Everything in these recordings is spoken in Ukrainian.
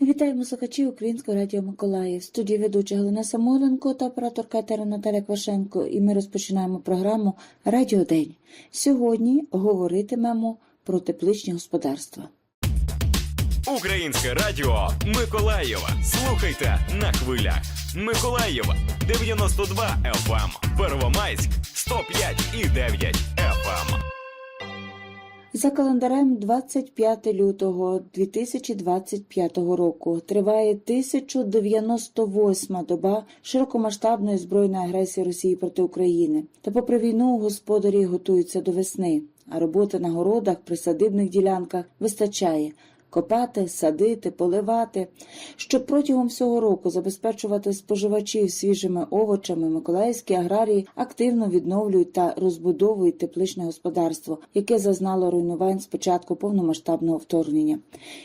Вітаємо слухачів Українського радіо Миколаїв. Студії ведуча Галина Самойленко та операторка етера Наталя Квашенко. І ми розпочинаємо програму Радіо День. Сьогодні говоритимемо про тепличні господарства. Українське радіо Миколаєва. Слухайте на хвилях. Миколаєва 92 FM. Первомайськ 105 і 9 FM. За календарем 25 лютого 2025 року триває 1098 доба широкомасштабної збройної агресії Росії проти України. Та попри війну господарі готуються до весни, а роботи на городах, присадибних ділянках вистачає. Копати, садити, поливати, щоб протягом всього року забезпечувати споживачів свіжими овочами, миколаївські аграрії активно відновлюють та розбудовують тепличне господарство, яке зазнало руйнувань з початку повномасштабного вторгнення.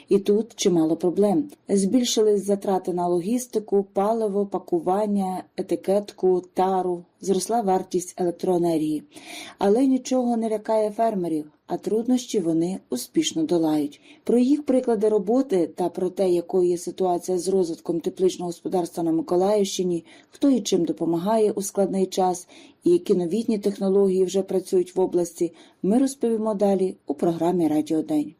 І тут чимало проблем. Збільшились затрати на логістику, паливо, пакування, етикетку, тару. Зросла вартість електроенергії, але нічого не лякає фермерів, а труднощі вони успішно долають. Про їх приклади роботи та про те, якою є ситуація з розвитком тепличного господарства на Миколаївщині, хто і чим допомагає у складний час, і які новітні технології вже працюють в області, ми розповімо далі у програмі Радіо День.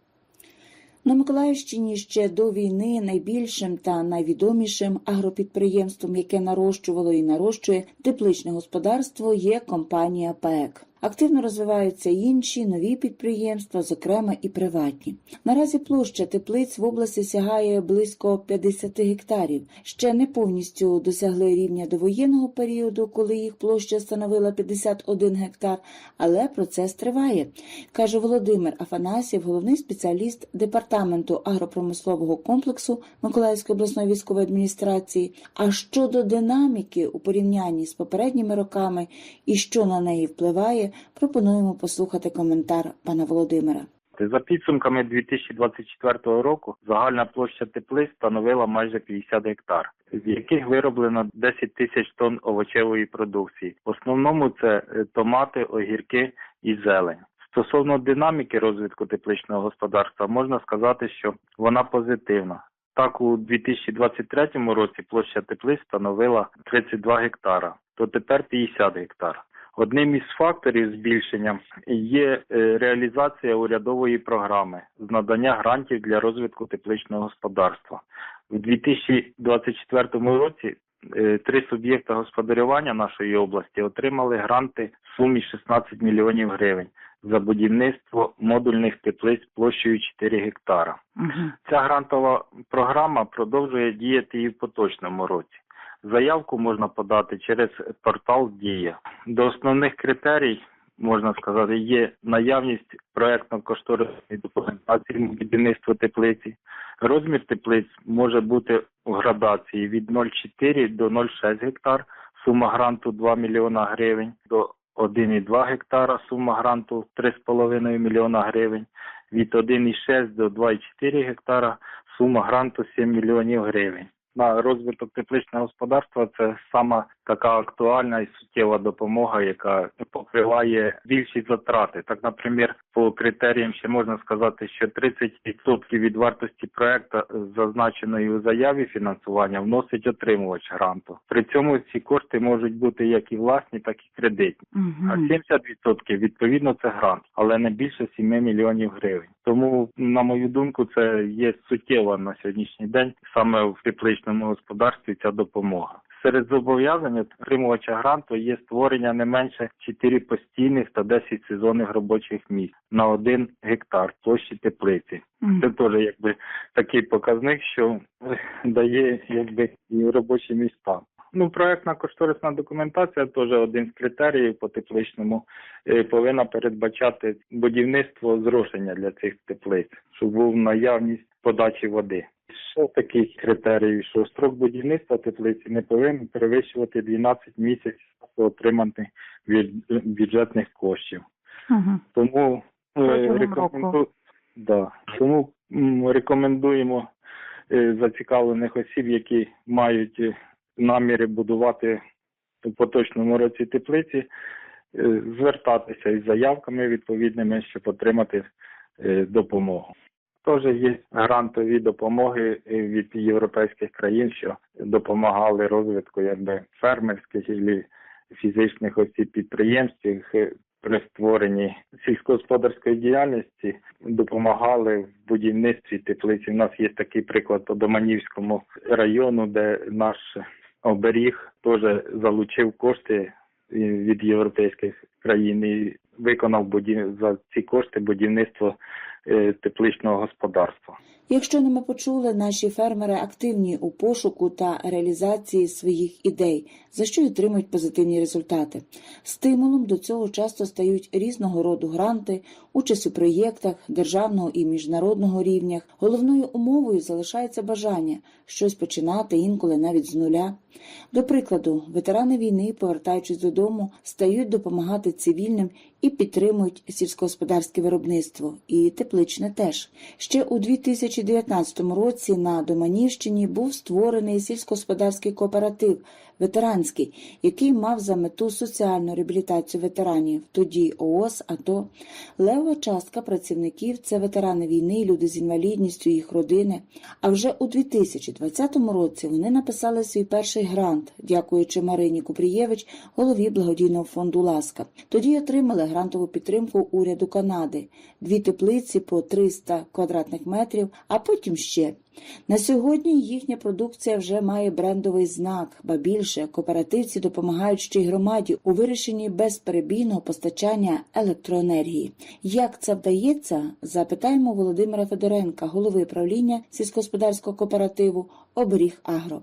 На Миколаївщині ще до війни найбільшим та найвідомішим агропідприємством, яке нарощувало і нарощує тепличне господарство, є компанія ПАЕК. Активно розвиваються інші нові підприємства, зокрема і приватні. Наразі площа теплиць в області сягає близько 50 гектарів. Ще не повністю досягли рівня довоєнного періоду, коли їх площа становила 51 гектар, але процес триває, каже Володимир Афанасів, головний спеціаліст департаменту агропромислового комплексу Миколаївської обласної військової адміністрації. А щодо динаміки у порівнянні з попередніми роками і що на неї впливає, пропонуємо послухати коментар пана Володимира. За підсумками 2024 року загальна площа теплиць становила майже 50 гектар, з яких вироблено 10 тисяч тонн овочевої продукції. В основному це е, томати, огірки і зелень. Стосовно динаміки розвитку тепличного господарства, можна сказати, що вона позитивна. Так, у 2023 році площа теплиць становила 32 гектара, то тепер 50 гектар. Одним із факторів збільшення є е, реалізація урядової програми з надання грантів для розвитку тепличного господарства. У 2024 році е, три суб'єкта господарювання нашої області отримали гранти в сумі 16 мільйонів гривень за будівництво модульних теплиць площею 4 гектара. Ця грантова програма продовжує діяти і в поточному році. Заявку можна подати через портал Дія. До основних критерій можна сказати є наявність проектно-кошторисної документації на будівництво теплиці. Розмір теплиць може бути у градації від 0,4 до 0,6 гектар. Сума гранту 2 мільйона гривень до 1,2 гектара. Сума гранту 3,5 мільйона гривень. Від 1,6 до 2,4 гектара. Сума гранту 7 мільйонів гривень на розвиток тепличного господарства це сама така актуальна і суттєва допомога, яка покриває більші затрати. Так, наприклад, по критеріям ще можна сказати, що 30% від вартості проекту, зазначеної у заяві фінансування, вносить отримувач гранту. При цьому ці кошти можуть бути як і власні, так і кредитні. А 70% відповідно це грант, але не більше 7 мільйонів гривень. Тому, на мою думку, це є суттєва на сьогоднішній день саме в тепличному господарстві ця допомога. Серед зобов'язань отримувача гранту є створення не менше 4 постійних та 10 сезонних робочих місць на 1 гектар площі теплиці. Це теж якби такий показник, що дає якби і робочі місця. Ну, проектна кошторисна документація теж один з критеріїв по тепличному е, повинна передбачати будівництво зрошення для цих теплиць, щоб був наявність подачі води. Ще такий критерій, що строк будівництва теплиці не повинен перевищувати 12 місяців отриманих бюджетних коштів. Угу. Тому е, рекоменду... да. Тому м, рекомендуємо е, зацікавлених осіб, які мають е, наміри будувати у поточному році теплиці, е, звертатися із заявками відповідними, щоб отримати допомогу. Теж є грантові допомоги від європейських країн, що допомагали розвитку якби фермерських і фізичних осіб підприємств е, при створенні сільськогосподарської діяльності, допомагали в будівництві теплиці. У нас є такий приклад по Доманівському району, де наш оберіг теж залучив кошти від європейських країн і виконав будів... за ці кошти будівництво тепличного господарства. Якщо не ми почули, наші фермери активні у пошуку та реалізації своїх ідей, за що отримують позитивні результати. Стимулом до цього часто стають різного роду гранти, участь у проєктах державного і міжнародного рівнях. Головною умовою залишається бажання щось починати інколи навіть з нуля. До прикладу, ветерани війни, повертаючись додому, стають допомагати цивільним і підтримують сільськогосподарське виробництво, і тепличне теж. Ще у 2019 році на Доманівщині був створений сільськогосподарський кооператив ветеранський, який мав за мету соціальну реабілітацію ветеранів, тоді ООС, АТО. Левова частка працівників це ветерани війни, люди з інвалідністю, їх родини. А вже у 2020 році вони написали свій перший грант, дякуючи Марині Купрієвич, голові благодійного фонду Ласка. Тоді отримали грантову підтримку уряду Канади, дві теплиці по 300 квадратних метрів, а потім ще. На сьогодні їхня продукція вже має брендовий знак, ба більше кооперативці допомагають ще й громаді у вирішенні безперебійного постачання електроенергії. Як це вдається, запитаємо Володимира Федоренка, голови правління сільськогосподарського кооперативу Оберіг Агро.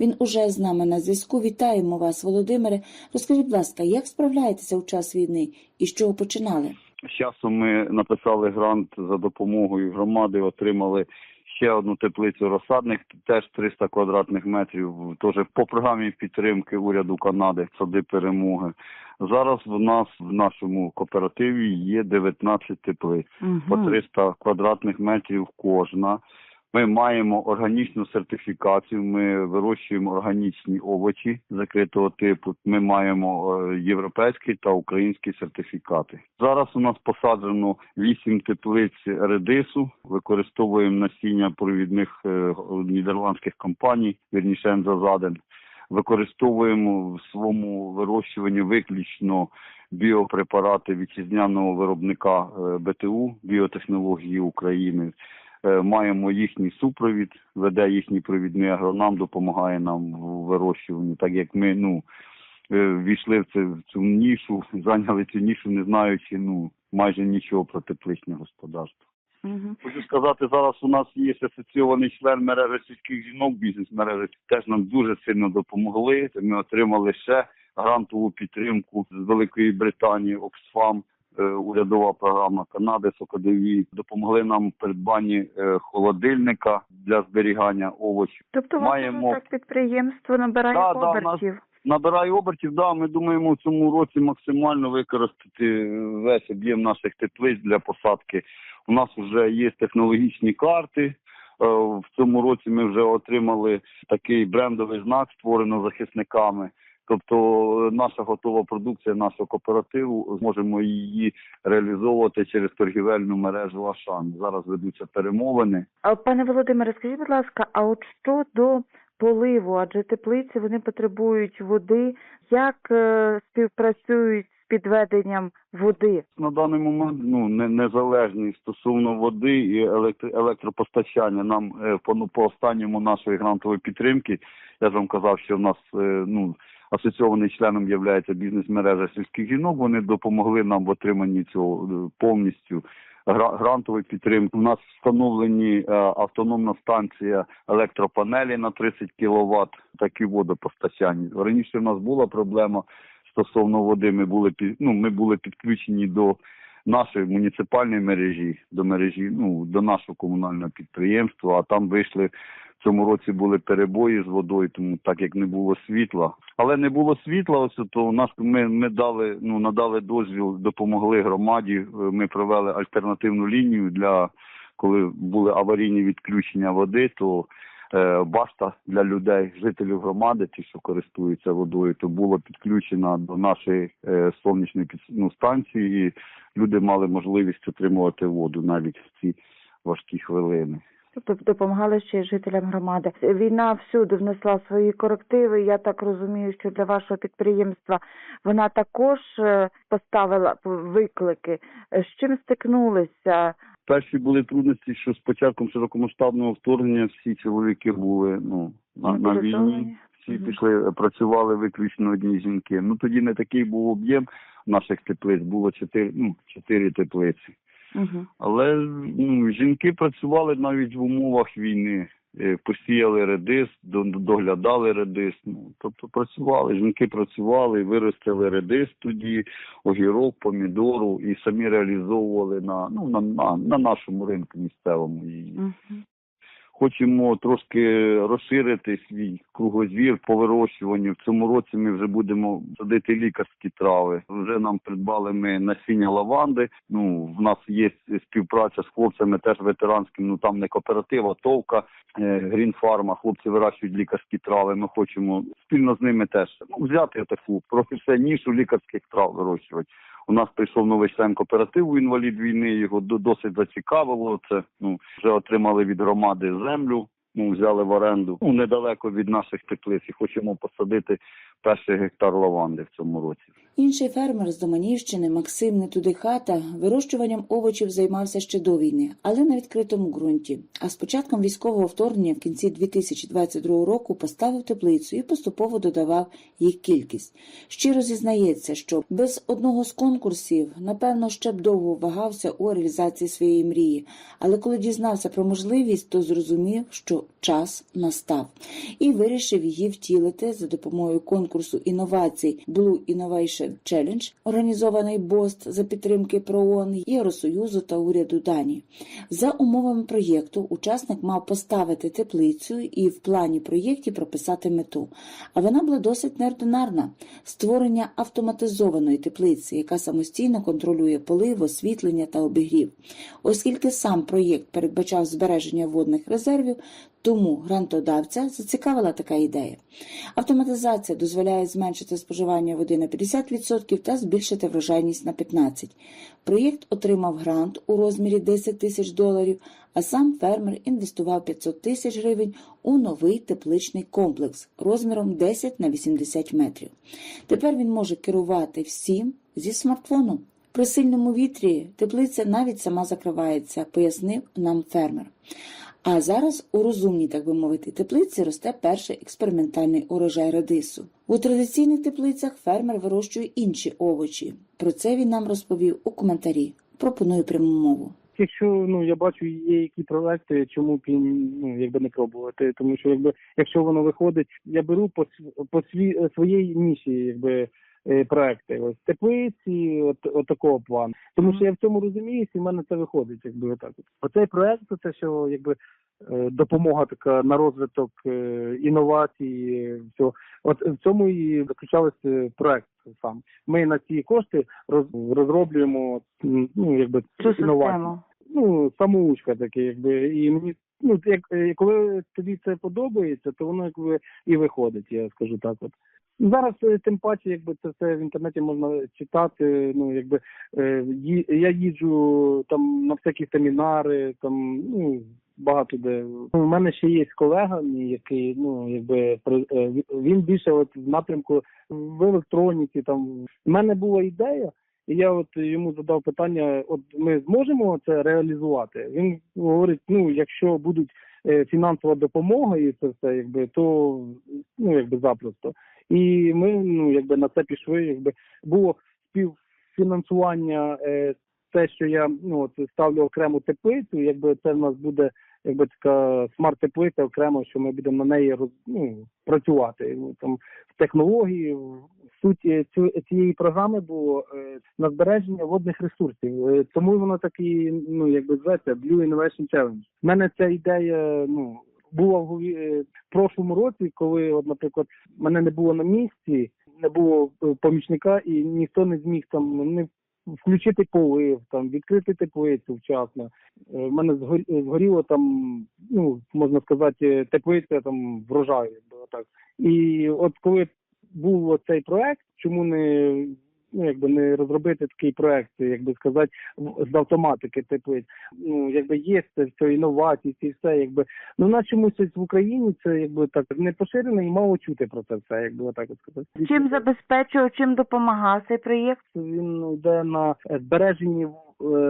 Він уже з нами на зв'язку. Вітаємо вас, Володимире. Розкажіть, будь ласка, як справляєтеся у час війни і з чого починали? З часом ми написали грант за допомогою громади, отримали ще одну теплицю розсадних, теж 300 квадратних метрів, теж по програмі підтримки уряду Канади сади перемоги. Зараз в нас в нашому кооперативі є 19 теплиць по 300 квадратних метрів кожна. Ми маємо органічну сертифікацію. Ми вирощуємо органічні овочі закритого типу. Ми маємо е, європейські та українські сертифікати. Зараз у нас посаджено 8 теплиць редису. Використовуємо насіння провідних е, нідерландських компаній, вірніше Ензазаден. Використовуємо в своєму вирощуванні виключно біопрепарати вітчизняного виробника е, БТУ біотехнології України. Е, Маємо їхній супровід, веде їхній провідний агроном, допомагає нам в вирощуванні, так як ми ну е, війшли в це в цю нішу, зайняли цю нішу, не знаючи ну майже нічого про тепличне господарство. Хочу сказати, зараз у нас є асоційований член мережі сільських жінок, бізнес-мережі, теж нам дуже сильно допомогли. Ми отримали ще грантову підтримку з Великої Британії, Оксфам, урядова програма Канади, Сокодеві. Допомогли нам в придбанні е, холодильника для зберігання овочів. Тобто Маємо- так підприємство набирає Да, да, обертів. Набирає обертів, да, ми думаємо в цьому році максимально використати весь об'єм наших теплиць для посадки. У нас вже є технологічні карти. Е, В цьому році ми вже отримали такий брендовий знак, створений захисниками. Тобто е, наша готова продукція нашого кооперативу зможемо її реалізовувати через торгівельну мережу Ашан. Зараз ведуться перемовини. А пане Володимире, скажіть, будь ласка, а от що до поливу? Адже теплиці вони потребують води. Як е, співпрацюють підведенням води? на даний момент ну не незалежні стосовно води і електро, електропостачання. Нам е, по, ну, по останньому нашої грантової підтримки. Я ж вам казав, що в нас е, ну асоційований членом є бізнес-мережа сільських жінок. Вони допомогли нам в отриманні цього е, повністю. гра- Грантової підтримки. У нас встановлені е, автономна станція електропанелі на 30 кВт, так і водопостачання. Раніше в нас була проблема стосовно води. Ми були ну, ми були підключені до нашої муніципальної мережі, до мережі, ну до нашого комунального підприємства. А там вийшли цьому році були перебої з водою, тому так як не було світла. Але не було світла, ось то у нас ми, ми дали ну надали дозвіл, допомогли громаді. Е, Ми провели альтернативну лінію для коли були аварійні відключення води, то е, башта для людей, жителів громади, ті, що користуються водою, то було підключена до нашої е, сонячної ну, станції, і люди мали можливість отримувати воду навіть в ці важкі хвилини. Тобто допомагали ще й жителям громади. Війна всюди внесла свої корективи. Я так розумію, що для вашого підприємства вона також е, поставила виклики. Е, З чим стикнулися? Перші були трудності, що з початком широкомасштабного вторгнення всі чоловіки були ну на, на війні. Всі пішли, працювали виключно одні жінки. Ну тоді не такий був об'єм наших теплиць, було чотири, ну, чотири теплиці. Угу. Але ну, жінки працювали навіть в умовах війни. Е, Посіяли редис, до- доглядали редис. Ну, тобто працювали, жінки працювали, виростили редис тоді, огірок, помідору і самі реалізовували на, ну, на, на, на нашому ринку місцевому її. Угу. Хочемо трошки розширити свій кругозвір по вирощуванню. В цьому році ми вже будемо садити лікарські трави. Вже нам придбали ми насіння лаванди. Ну в нас є співпраця з хлопцями, теж ветеранським. Ну там не кооператив, а товка Грінфарма. Хлопці вирощують лікарські трави. Ми хочемо спільно з ними теж ну взяти таку професію нішу лікарських трав вирощувати. У нас прийшов новий член кооперативу інвалід війни. Його до- досить зацікавило. Це ну вже отримали від громади землю. Ну взяли в оренду ну недалеко від наших теплиць. І хочемо посадити перший гектар лаванди в цьому році. Інший фермер з Доманівщини Максим Нетудихата вирощуванням овочів займався ще до війни, але на відкритому ґрунті. А з початком військового вторгнення в кінці 2022 року поставив теплицю і поступово додавав їх кількість. Щиро зізнається, що без одного з конкурсів, напевно, ще б довго вагався у реалізації своєї мрії. Але коли дізнався про можливість, то зрозумів, що час настав, і вирішив її втілити за допомогою конкурсу інновацій Blue Innovation Challenge, організований БОСТ за підтримки ПРООН, Євросоюзу та уряду Данії. За умовами проєкту учасник мав поставити теплицю і в плані проєкті прописати мету. А вона була досить неординарна створення автоматизованої теплиці, яка самостійно контролює полив, освітлення та обігрів. Оскільки сам проєкт передбачав збереження водних резервів, тому грантодавця зацікавила така ідея. Автоматизація дозволяє зменшити споживання води на 50% та збільшити врожайність на 15%. Проєкт отримав грант у розмірі 10 тисяч доларів, а сам фермер інвестував 500 тисяч гривень у новий тепличний комплекс розміром 10 на 80 метрів. Тепер він може керувати всім зі смартфону. При сильному вітрі теплиця навіть сама закривається, пояснив нам фермер. А зараз у розумній, так би мовити, теплиці росте перший експериментальний урожай редису. У традиційних теплицях фермер вирощує інші овочі. Про це він нам розповів у коментарі. Пропоную пряму мову. Якщо ну я бачу є які проекти, чому б ну якби не пробувати, тому що якби якщо воно виходить, я беру по по свій своєї ніші, якби проекти. Ось теплиці, от, от такого плану. Тому що я в цьому розуміюся, і в мене це виходить, якби отак. Оцей проект, це що якби е, допомога така на розвиток е, інновацій, е, всього. От в цьому і заключався проект сам. Ми на ці кошти роз- розроблюємо ну якби Цю інновації систему. ну, самоучка таке, якби, і мені, ну, як, е, коли тобі це подобається, то воно якби і виходить, я скажу так от. Зараз е, тим паче, якби це все в інтернеті можна читати. Ну якби е, ї- я їжджу там на всякі семінари, там ну багато де. У мене ще є колега, який ну якби е, він більше от в напрямку в електроніці. Там в мене була ідея. І я от йому задав питання: от ми зможемо це реалізувати? Він говорить: ну, якщо будуть фінансова допомога і це все, якби то ну якби запросто. І ми ну якби на це пішли. Якби було співфінансування е, те, що я ну от ставлю окрему теплицю, якби це в нас буде якби така смарт-теплиця окремо, що ми будемо на неї роз, ну, працювати. Ну, Там в технології, в суть е, цієї програми було е, на збереження водних ресурсів. Е, тому воно так ну якби зветься Blue Innovation Challenge. У мене ця ідея, ну. Була в е, прошлому році, коли, от, наприклад, мене не було на місці, не було е, помічника, і ніхто не зміг там не включити полив, там відкрити теплицю вчасно. Е, В мене згор- згоріло там, ну можна сказати, теплиця там врожаю, отак. І от коли був цей проект, чому не ну якби не розробити такий проект, якби сказати, з автоматики теплиць. Ну якби є це все інновації, ці все, якби ну на чомусь в Україні це якби так не поширено і мало чути про це все, якби отак от сказати. Чим забезпечує, чим допомагає цей проєкт? він йде на збереженні е,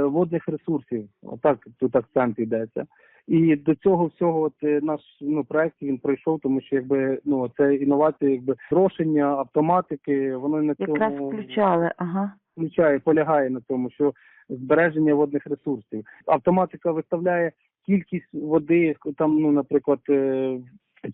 водних ресурсів. Отак тут акцент йдеться. І до цього всього, от е, наш ну проект він пройшов, тому що якби ну це інновація, якби зрошення, автоматики, воно на Якраз включали, ага. включає, полягає на тому, що збереження водних ресурсів. Автоматика виставляє кількість води, там, ну, наприклад, е,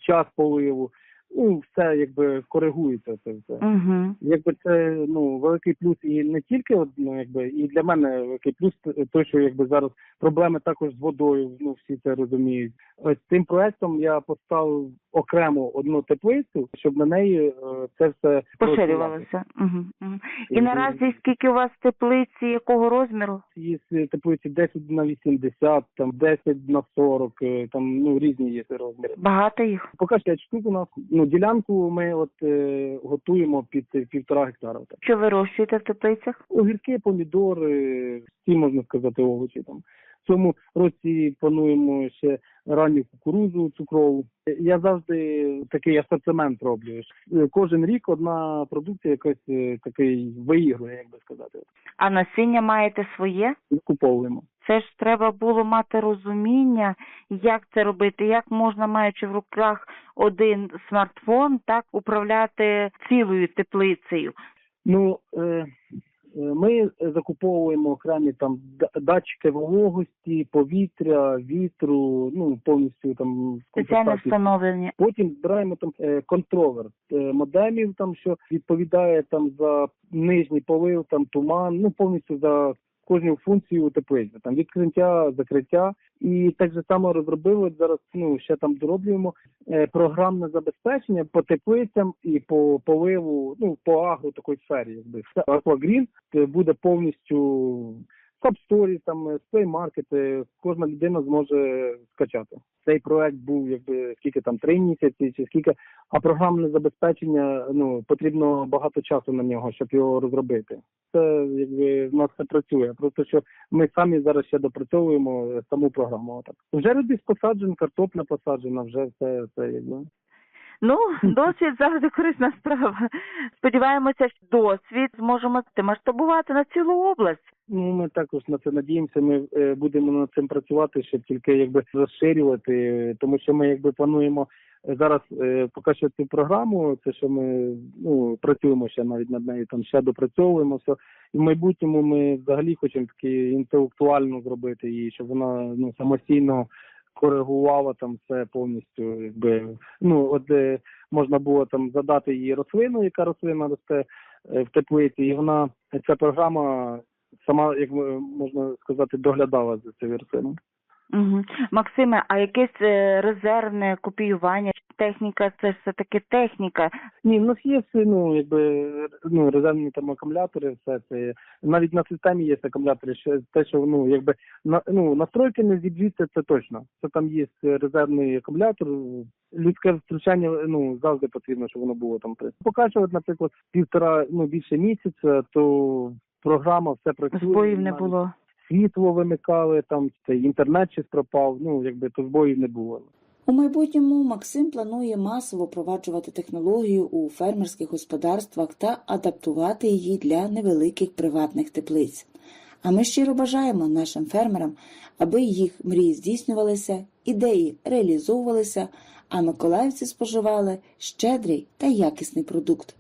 час поливу. Ну, все якби коригується це все. Угу. Якби це ну великий плюс і не тільки ну, якби і для мене великий плюс той, що якби зараз проблеми також з водою. Ну всі це розуміють. Ось цим проектом я поставив окремо одну теплицю, щоб на неї е, це все Поширювалося. Угу. Угу. І наразі скільки у вас теплиці, якого розміру? Є теплиці 10 на 80, там 10 на 40, е, там ну різні є розміри. Багато їх? Поки 5 штук у нас. Ну ділянку ми от е, готуємо під е, півтора гектара. Так. Що вирощуєте в теплицях? Огірки, помідори, всі можна сказати овочі там. В цьому році плануємо ще ранню кукурузу цукрову. Я завжди такий асортимент роблю. Кожен рік одна продукція якась е, такий виігрує, як би сказати. А насіння маєте своє? Куповуємо. Це ж треба було мати розуміння, як це робити, як можна, маючи в руках один смартфон, так управляти цілою теплицею. Ну е, ми закуповуємо окремі там датчики вологості, повітря, вітру, ну повністю там Спеціально встановлені. Потім збираємо там е, контролер моделів, модемів, там що відповідає там за нижній полив, там туман, ну повністю за кожну функцію теплиці, там відкриття, закриття. І так же само розробили зараз. Ну ще там дороблюємо е, програмне забезпечення по теплицям і по поливу, ну по агро такої сфері, якби Aquagreen е, буде повністю Сабсторі, там Play Market, кожна людина зможе скачати. Цей проект був якби скільки там три місяці, чи скільки, а програмне забезпечення ну потрібно багато часу на нього, щоб його розробити. Це якби в нас це працює. Просто що ми самі зараз ще допрацьовуємо саму програму. Отак вже редис посаджен, картопля посаджена, вже все це якби. Ну, досвід завжди корисна справа. Сподіваємося, що досвід зможемо масштабувати на цілу область. Ну, ми також на це надіємося. Ми е, будемо над цим працювати, щоб тільки якби розширювати, тому що ми якби плануємо е, зараз е, поки що цю програму, це що ми ну працюємо ще навіть над нею, там ще допрацьовуємо все. І в майбутньому ми взагалі хочемо таки інтелектуально зробити її, щоб вона ну самостійно коригувала там все повністю, якби ну от можна було там задати їй рослину, яка рослина росте в теплиці, і вона ця програма сама, як можна сказати, доглядала за цією рослиною. Угу. Максиме, а якесь е, резервне копіювання, техніка, це ж все таки техніка. Ні, в нас є ну якби ну резервні там акумулятори, все це навіть на системі є акумулятори. Ще те, що ну якби на ну настройки не зіб'ються, це точно. Це там є резервний акумулятор. Людське втручання ну завжди потрібно, щоб воно було там. Покачувати, наприклад, півтора ну більше місяця, то програма все працює. Збоїв не було. Світло вимикали, там цей інтернет щось пропав. Ну якби то збоїв не було. У майбутньому Максим планує масово впроваджувати технологію у фермерських господарствах та адаптувати її для невеликих приватних теплиць. А ми щиро бажаємо нашим фермерам, аби їх мрії здійснювалися, ідеї реалізовувалися, а миколаївці споживали щедрий та якісний продукт.